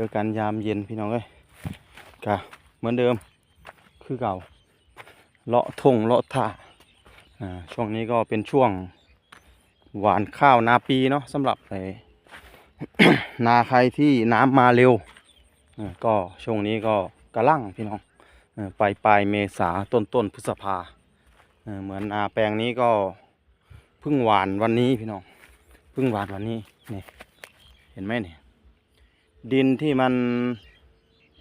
จอกันยามเย็นพี่น้องเอ้ยกะเหมือนเดิมคือเก่าเลาะทงเลาะท่าช่วงนี้ก็เป็นช่วงหวานข้าวนาปีเนาะสำหรับไอนาใครที่น้ำมาเร็วก็ช่วงนี้ก็กระลังพี่น้องปลายปลายเมษาต้นต้นพฤษภาเอ่อเหมือนนาแปลงนี้ก็เพิ่งหวานวันนี้พี่น้องเพิ่งหวานวันนี้นี่เห็นไหมเนี่ย ดินที่มัน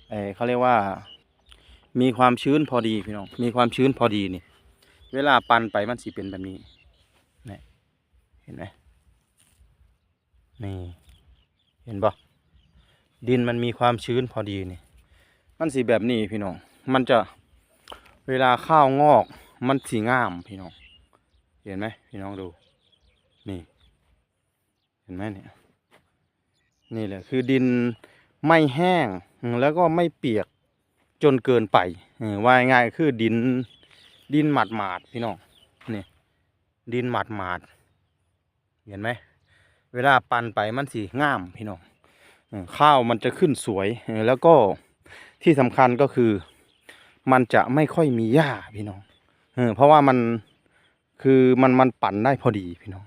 เออเขาเรียกว่า มีความชื้นพอดีพี่น้อง มีความชื้นพอดีนี่ เวลาปั่นไปมันสิเป็นแบบนี้นี่เห็นไหมนี่ เห็นปะดินมันมีความชื้นพอดีนี่ มันสีแบบนี้พี่น้อง มันจะเวลาข้าวงอก มันสีงามพี่น้อง เห็นไหมพี่น้องดู นี่ เห็นไหมเนี่ย นี่แหละคือดินไม่แห้งแล้วก็ไม่เปียกจนเกินไปว่าง่ายคือดินดินหมาดหมาดพี่น้องนี่ดินหมาดหมาดเห็นไหมเวลาปั่นไปมันสีงามพี่น้องข้าวมันจะขึ้นสวยแล้วก็ที่สำคัญก็คือ มันจะไม่ค่อยมีหญ้าพี่น้องเพราะว่ามันคือมันมันปั่นได้พอดีพี่น้อง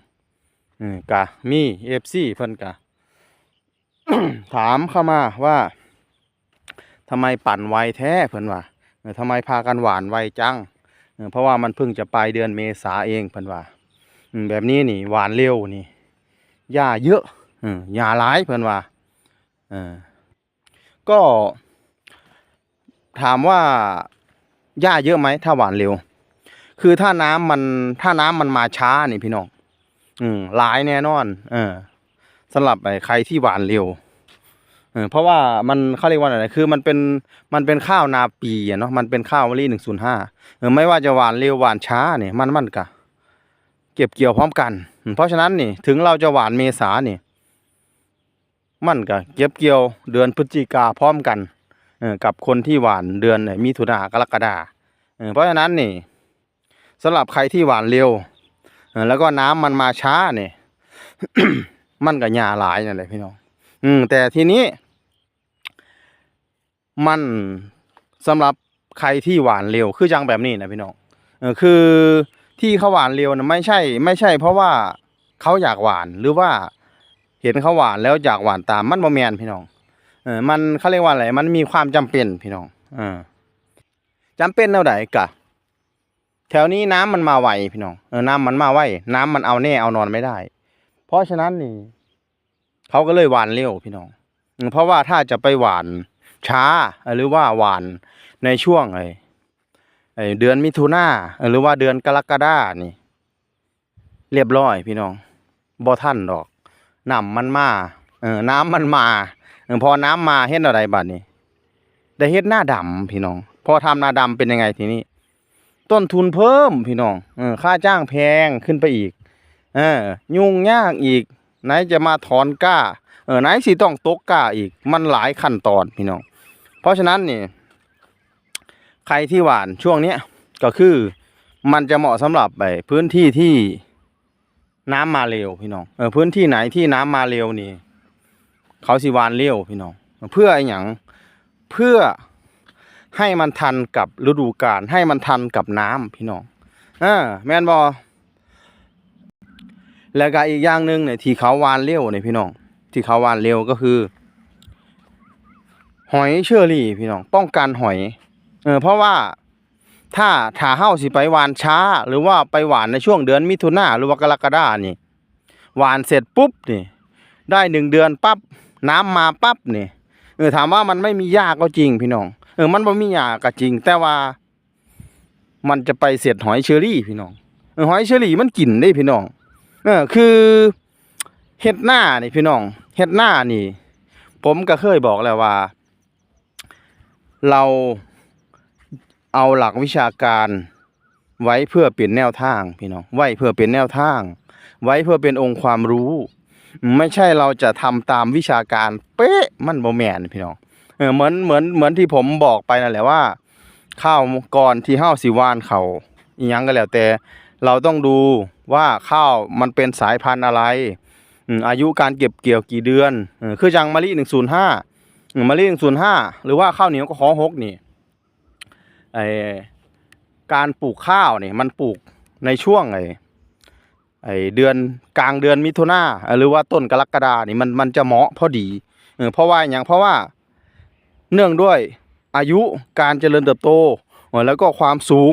กะมีเอฟซีเพิ่นกะ ถามเข้ามาว่าทำไมปั่นไวแท้เพิ่อนว่าเออทำไมพากันหวานไวจังเพราะว่ามันเพิ่งจะปลายเดือนเมษาเองเพิ่อนว่าแบบนี้นี่หวานเร็วนี่หญ้าเยอะหญ้าหลายเพิ่อนว่าก็ ถามว่าหญ้าเยอะไหมถ้าหวานเร็ว คือถ้าน้ำมันถ้าน้ำมันมาช้านี่พี่น้องอืมหลายแน่นอน เออ สำหรับใครที่หวานเร็วเพราะว่ามันเขาเรียกว่าอะไรคือมันเป็นมันเป็นข้าวนาปีอะเนาะมันเป็นข้าววลีหนึ่งศูนย์ห้าไม่ว่าจะหวานเร็วหวานช้าเนี่ยมันมันกะเก็บเกี่ยวพร้อมกัน เพราะฉะนั้นนี่ถึงเราจะหวานเมษานี่มันกะเก็บเกี่ยวเดือนพฤศจิกาพร้อมกันกับคนที่หวานเดือนเนี่ยมิถุนากรกฎาเพราะฉะนั้นนี่สำหรับใครที่หวานเร็วแล้วก็น้ำมันมาช้าเนี่ย มันก็หญ้าหลายนั่นแหละพี่น้อง อืม แต่ทีนี้ มันสำหรับใครที่หวานเร็วคือจังแบบนี้นะพี่น้องเออคือที่เขาหวานเร็วนะไม่ใช่ ไม่ใช่ เพราะว่าเขาอยากหวานหรือว่าเห็นเขาหวานแล้วอยากหวานตามมันบ่แมนพี่น้อง เออ มันเขาเรียกว่าอะไร มันมีความจำเป็นพี่น้องเออจำเป็นเท่าไหร่กะ แถวนี้น้ำมันมาไวพี่น้อง เออ น้ำมันมาไวน้ำมันเอาแน่เอานอนไม่ได้ เพราะฉะนั้นนี่ เขาก็เลยหวานเร็วพี่น้อง เพราะว่าถ้าจะไปหวานช้าหรือว่าหวานในช่วงไอ้เดือนมิถุนาหรือว่าเดือนกรกฎานี่ เรียบร้อยพี่น้องบ่ทันดอกน้ำมันมาเออน้ำมันมาพอน้ำมาเฮ็ดอะไรบัดนี้ได้เฮ็ดหน้าดำพี่น้อง พอทำหน้าดำเป็นยังไงทีนี้ ต้นทุนเพิ่มพี่น้องเออค่าจ้างแพงขึ้นไปอีก เออยุ่งยากอีก ไหนจะมาถอนก้า เออไหนสิต้องตกก้าอีก มันหลายขั้นตอนพี่น้อง เพราะฉะนั้นนี่ ใครที่หวานช่วงเนี้ยก็คือมันจะเหมาะสำหรับไปพื้นที่ที่น้ำมาเร็วพี่น้อง เออพื้นที่ไหนที่น้ำมาเร็วนี่ เขาสิหวานเร็วพี่น้อง เพื่ออ้หยังเพื่อให้มันทันกับฤดูกาลให้มันทันกับน้ำพี่น้องอ่าแมนบอ แล้วก็อีกอย่างหนึ่งเนี่ยที่เขาหวานเร็วเนี่ยพี่น้องที่เขาวานเร็วก็คือ หอยเชอรี่พี่น้องป้องกันหอยเออเพราะว่าถ้าถ้าเฮาสิไปหวานช้า หรือว่าไปหวานในช่วงเดือนมิถุนาหรือว่ากรกฎานี่หวานเสร็จปุ๊บนี่ได้หนึ่งเดือนปั๊บน้ำมาปั๊บนี่เออถามว่ามันไม่มีหญ้าก็จริงพี่น้อง เออมันบ่มีหญ้าก็จริง แต่ว่า มันจะไปเสร็จหอยเชอรี่พี่น้องเออหอยเชอรี่มันกลิ่นได้พี่น้อง เออคือเฮ็ดหน้านี่พี่น้องเฮ็ดหน้านี่ ผมก็เคยบอกแล้วว่า เราเอาหลักวิชาการไว้เพื่อเป็นแนวทางพี่น้องไว้เพื่อเป็นแนวทาง ไว้เพื่อเป็นองค์ความรู้ ไม่ใช่เราจะทำตามวิชาการเป๊ะมันบ่แมนพี่น้องเออเหมือนเหมือนเหมือนที่ผมบอกไปนั่นแหละว่า ข้าวก่อนที่เฮาสิวานเขาอีหยังก็แล้วแต่ เราต้องดูว่าข้าวมันเป็นสายพันธุ์อะไร อายุการเก็บเกี่ยวกี่เดือน คือจังมะลิหนึ่งศูนย์ห้าอืมมะเร็งศูนย์ห้าหรือว่าข้าวเหนียวก็ขอหกนี่ไอการปลูกข้าวนี่มันปลูกในช่วงไอไอเดือนกลางเดือนมิถุนาหรือว่าต้นกรกฎานี่มันมันจะเหมาะพอดีเพราะว่าอย่างเพราะว่าเนื่องด้วยอายุการเจริญเติบโตแล้วก็ความสูง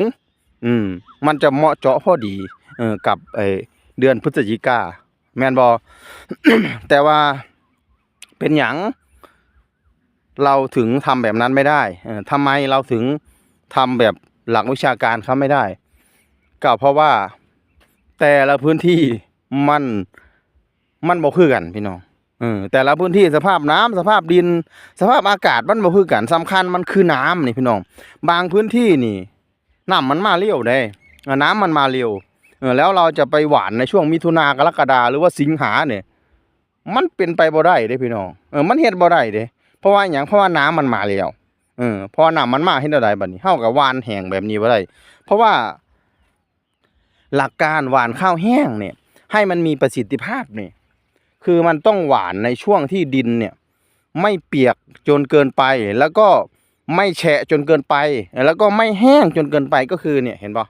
อืม มันจะเหมาะเจาะพอดี เออกับไอเดือนพฤศจิกาแมนบอ แต่ว่าเป็นหยังเราถึงทำแบบนั้นไม่ได้เออทำไมเราถึงทำแบบหลักวิชาการเขาไม่ได้ ก็เพราะว่าแต่ละพื้นที่มันมันบ่คือกันพี่น้องเออแต่ละพื้นที่สภาพน้ำสภาพดิน สภาพอากาศมันบ่คือกันสำคัญมันคือน้ำนี่พี่น้อง บางพื้นที่นี่ น้ำมันมาเร็วได้น้ำมันมาเร็วแล้วเราจะไปหวานในช่วงมิถุนากรกฎาหรือว่าสิงหาเนี่ย มันเป็นไปบ่ได้เด้พี่น้องเออมันเฮ็ดบ่ได้เด้เพราะว่าหยังเพราะว่าน้ำมันมาแล้วเออพอน้ำมันมาเฮ็ดได้บัดนี้เฮากับหวานแห้งแบบนี้บ่ได้เพราะว่า หลักการหวานข้าวแห้งเนี่ย ให้มันมีประสิทธิภาพเนี่ยคือมันต้องหวานในช่วงที่ดินเนี่ย ไม่เปียกจนเกินไปแล้วก็ ไม่แฉะจนเกินไป แล้วก็ไม่แห้งจนเกินไปก็คือเนี่ยเห็นบ่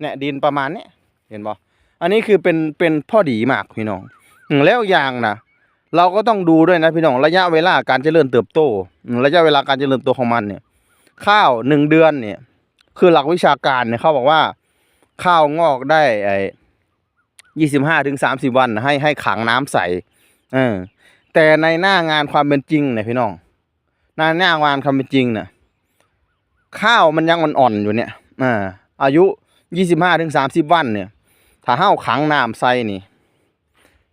เนี่ยดินประมาณเนี้ยเห็นบ่อันนี้คือเป็นเป็นพ่อดีมากพี่น้องแล้วอย่างนะเราก็ต้องดูด้วยนะพี่น้องระยะเวลาการเจริญเติบโต ระยะเวลาการเจริญเติบโตของมันเนี่ย ข้าวหนึ่งเดือนเนี่ย คือหลักวิชาการเนี่ยเขาบอกว่า ข้าวงอกได้ไอ้ยี่สิบห้าถึงสามสิบวัน ให้ให้ขังน้ำใสเออแต่ในหน้างานความเป็นจริงเนี่ยพี่น้องในหน้างานความเป็นจริงเนี่ย ข้าวมันยังอ่อนๆอยู่เนี่ยอ่าอายุยี่สิบห้าถึงสามสิบวันเนี่ย ถ้าห้าวขังน้ำใส่นี่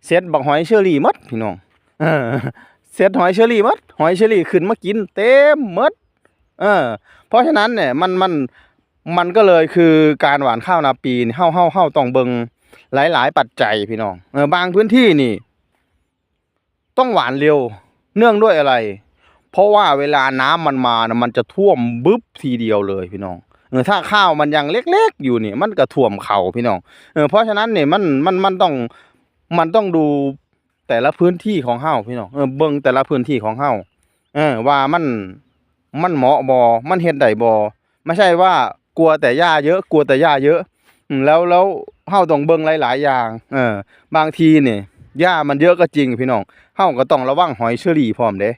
เซ็ตบักหอยเชอรี่มดพี่น้องเซ็ตหอยเชอรี่มดหอยเชอรี่ขึ้นมากินเต็มมดเออ เพราะฉะนั้นเนี่ยมันมันมันก็เลยคือการหวานข้าวนาปีนี่เฮาเฮาเฮาต้องเบิงหลายๆปัจจัยพี่น้องเออบางพื้นที่นี่ ต้องหวานเร็ว เนื่องด้วยอะไร เพราะว่าเวลาน้ำมันมานะมันจะท่วมบึ๊บทีเดียวเลยพี่น้องเออถ้าข้าวมันยังเล็กๆอยู่นี่มันก็ท่วมเขาพี่น้องเออเพราะฉะนั้นเนี่ยมันมันมันต้องมันต้องดูแต่ละพื้นที่ของเฮาพี่น้องเออเบิ่งแต่ละพื้นที่ของเฮาเออว่ามันมันเหมาะบ่มันเฮ็ดได้บ่ไม่ใช่ว่ากลัวแต่หญ้าเยอะกลัวแต่หญ้าเยอะแล้วแล้วเฮาต้องเบิ่งหลาย ๆ อย่าง เออ บางทีเนี่ยหญ้ามันเยอะก็จริงพี่น้องเฮาก็ต้องระวังหอยเชอรี่พร้อมเด้อ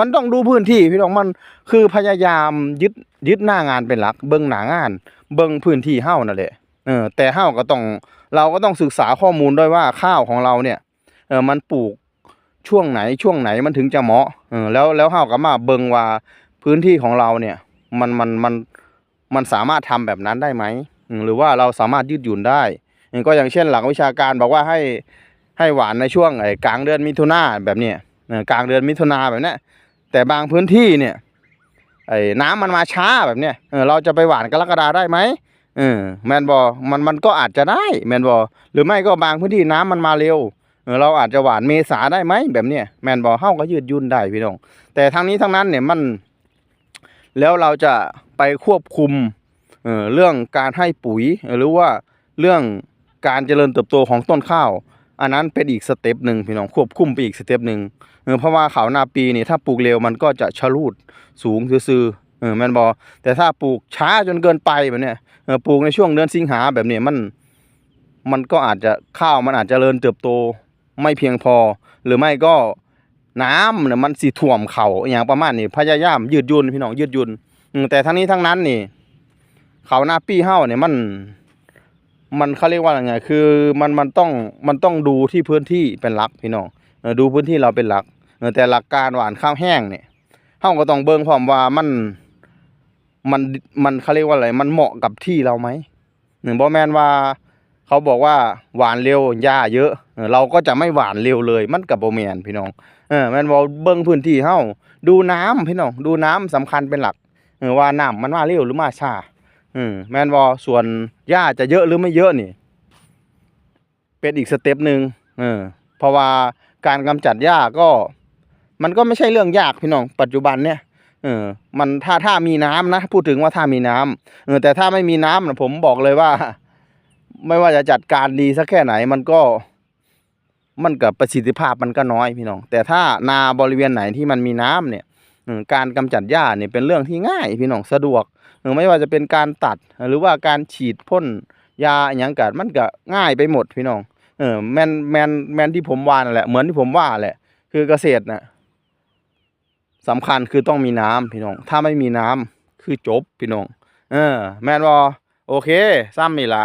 มันต้องดูพื้นที่พี่น้องมันคือพยายามยึดยึดหน้างานเป็นหลัก เบิ่งหน้างาน เบิ่งพื้นที่เฮานั่นแหละเออแต่เฮาก็ต้องเราก็ต้องศึกษาข้อมูลด้วยว่าข้าวของเราเนี่ยเออมันปลูกช่วงไหนช่วงไหนมันถึงจะเหมาะเออแล้วแล้วเฮาก็มาเบิ่งว่าพื้นที่ของเราเนี่ยมันมันมันมันสามารถทำแบบนั้นได้ไหมหรือว่าเราสามารถยืดหยุ่นได้ก็อย่างเช่นหลักวิชาการบอกว่าให้ให้หวานในช่วงไอ้กลางเดือนมิถุนาแบบเนี้ย กลางเดือนมิถุนาแบบนี้แต่บางพื้นที่เนี่ยไอ้น้ำมันมาช้าแบบเนี้ยเออเราจะไปหวานกรกฎาได้ไหมเออแมนบอมันมันก็อาจจะได้แมนบอหรือไม่ก็บางพื้นที่น้ำมันมาเร็วเออเราอาจจะหวานเมษาได้ไหมแบบเนี้ยแมนบอเฮาก็ยืดยุ่นได้พี่น้อง แต่ทั้งนี้ทั้งนั้นเนี่ยมัน แล้วเราจะไปควบคุมเออเรื่องการให้ปุ๋ยหรือว่าเรื่องการเจริญเติบโตของต้นข้าว อันนั้นเป็นอีกสเต็ปหนึ่งพี่น้องควบคุมไปอีกสเต็ปหนึ่ง เออเพราะว่าข้าวนาปีนี่ถ้าปลูกเร็วมันก็จะชะลูดสูงซื่อเออแมนบอแต่ถ้าปลูกช้าจนเกินไปแบบเนี้ยเออปลูกในช่วงเดือนสิงหาแบบนี้มัน มันก็อาจจะข้าวมันอาจจะเจริญเติบโตไม่เพียงพอ หรือไม่ก็น้ำเนี่ยมันสิท่วมเขาอย่างประมาณนี้พยายามยืดยุ่นพี่น้องยืดยุ่นแต่ทั้งนี้ทั้งนั้นนี่ เขาหน้าปี้เฮ้าเนี่ยมัน มันเขาเรียกว่าอะไรไงคือมันมันต้องมันต้องดูที่พื้นที่เป็นหลักพี่น้องดูพื้นที่เราเป็นหลัก แต่หลักการหวานข้าวแห้งเนี่ยเฮาก็ต้องเบิ่งพร้อมว่ามันมันมันเขาเรียกว่าอะไรมันเหมาะกับที่เราไหมหนึ่งบอแมนว่าเขาบอกว่าหวานเร็วหญ้าเยอะ เราก็จะไม่หวานเร็วเลย มันกับโบแมนพี่น้องเออแมนบอเบิ้งพื้นที่เฮาดูน้ำพี่น้องดูน้ำสำคัญเป็นหลักเออว่าน้ำมันมาเร็วหรือมาช้าอืมแมนบอส่วนหญ้าจะเยอะหรือไม่เยอะนี่ เป็นอีกสเต็ปหนึ่งเออเพราะว่าการกำจัดหญ้าก็ มันก็ไม่ใช่เรื่องยากพี่น้องปัจจุบันเนี่ยเออมันถ้าถ้ามีน้ำนะพูดถึงว่าถ้ามีน้ำเออแต่ถ้าไม่มีน้ำนะผมบอกเลยว่า ไม่ว่าจะจัดการดีสักแค่ไหน มันก็ มันกับประสิทธิภาพมันก็น้อยพี่น้อง แต่ถ้านาบริเวณไหนที่มันมีน้ำเนี่ยการกำจัดหญ้าเนี่ยเป็นเรื่องที่ง่ายพี่น้องสะดวกหรือไม่ว่าจะเป็นการตัดหรือว่าการฉีดพ่นยาอย่างกัดมันก็ง่ายไปหมดพี่น้องเออแมนแมนแมนที่ผมว่านั่นแหละเหมือนที่ผมว่าแหละ คือเกษตรน่ะ สำคัญคือต้องมีน้ำพี่น้อง ถ้าไม่มีน้ำคือจบพี่น้อง เออ แม่นบอโอเค ซ้ำนี่ละ